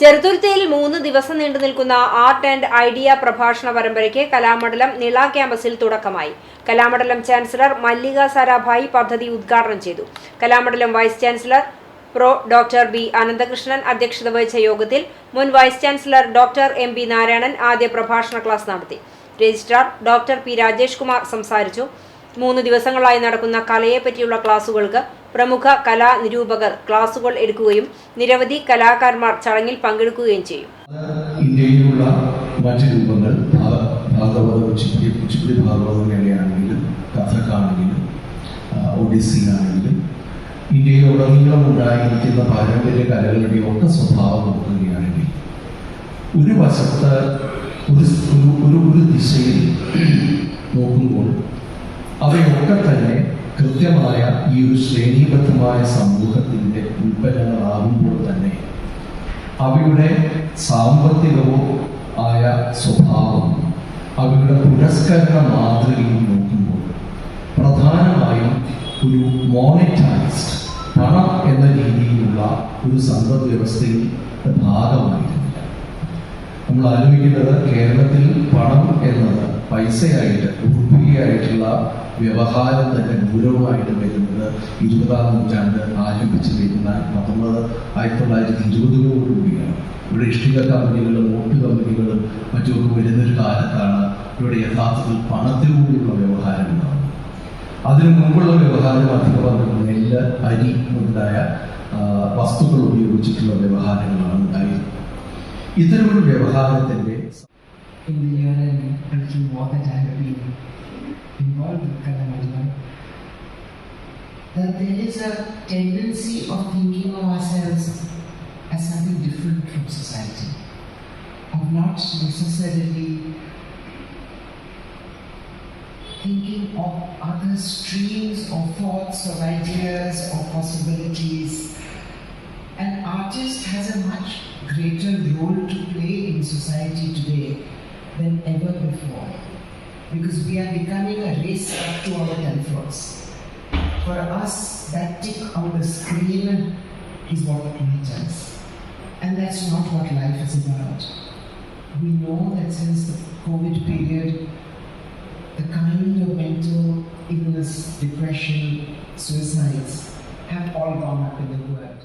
ചെറുതുരുത്തിയിൽ മൂന്ന് ദിവസം നീണ്ടു നിൽക്കുന്ന ആർട്ട് ആൻഡ് ഐഡിയ പ്രഭാഷണ പരമ്പരയ്ക്ക് കലാമണ്ഡലം നിള ക്യാമ്പസിൽ തുടക്കമായി. കലാമണ്ഡലം ചാൻസലർ മല്ലിക സാരാഭായി പദ്ധതി ഉദ്ഘാടനം ചെയ്തു. Kalamandalam vice chancellor pro doctor B Ananthakrishnan അധ്യക്ഷത വഹിച്ച യോഗത്തിൽ മുൻ vice chancellor doctor M B Narayanan ആദ്യ പ്രഭാഷണ ക്ലാസ് നടത്തി. Registrar doctor P Rajesh Kumar സംസാരിച്ചു. മൂന്ന് ദിവസങ്ങളായി നടക്കുന്ന കലയെപ്പറ്റിയുള്ള ക്ലാസുകൾക്ക് പ്രമുഖ കലാ നിരൂപകർ ക്ലാസുകൾ എടുക്കുകയും നിരവധി കലാകാരന്മാർ ചടങ്ങിൽ പങ്കെടുക്കുകയും ചെയ്യും. ഇന്ത്യയിലുള്ള രൂപങ്ങൾ ഉണ്ടായിരിക്കുന്ന പാരമ്പര്യ കലകളുടെ ഒക്കെ സ്വഭാവം നോക്കുകയാണെങ്കിൽ ഒരു വശത്ത് ഒരു ഒരു ദിശയിൽ നോക്കുമ്പോൾ അവയൊക്കെ തന്നെ കൃത്യമായ ഈ ഒരു ശ്രേണീബദ്ധമായ സമൂഹത്തിന്റെ ഉൽപ്പന്നങ്ങളാകുമ്പോൾ തന്നെ അവയുടെ സാമ്പത്തികവും ആയ സ്വഭാവം അവയുടെ പുരസ്കരണ മാതൃകയും നോക്കുമ്പോൾ പ്രധാനമായും ഒരു മോണിറ്റൈസ്ഡ് പണം എന്ന രീതിയിലുള്ള ഒരു സമ്പദ് വ്യവസ്ഥയുടെ ഭാഗമായിരുന്നില്ല. നമ്മൾ ആലോചിക്കേണ്ടത് കേരളത്തിൽ പണം എന്നത് പൈസയായിട്ട് ഉറുപ്പികയായിട്ടുള്ള വ്യവഹാരം തന്നെ ഗൗരവമായിട്ട് വരുന്നത് ഇരുപതാം നൂറ്റാണ്ട് ആരംഭിച്ചു വരുന്ന പത്തൊമ്പത് ആയിരത്തി തൊള്ളായിരത്തി ഇരുപതുകളോടുകൂടിയാണ്. ഇവിടെ ഇഷ്ടിക കമ്പനികളും നോട്ട് കമ്പനികളും മറ്റുമൊക്കെ വരുന്നൊരു കാലത്താണ് ഇവിടെ യഥാർത്ഥത്തിൽ പണത്തിലൂടെയുള്ള വ്യവഹാരം ഉണ്ടാകുന്നത് അതിനു മുമ്പുള്ള വ്യവഹാരം അധികം വന്നത് നെല്ല് അരി മുതലായ വസ്തുക്കൾ ഉപയോഗിച്ചിട്ടുള്ള വ്യവഹാരങ്ങളാണ് ഉണ്ടായിരുന്നത്. ഇത്തരമൊരു been involved with Kalamadima, that there is a tendency of thinking of ourselves as something different from society, of not necessarily thinking of other streams of thoughts, of ideas, of possibilities. An artist has a much greater role to play in society today than ever before because we are becoming a race up to our tenfolds. For us, that tick on the screen is what matters. And that's not what life is about. We know that since the COVID period, the kind of mental illness, depression, suicides have all gone up in the world.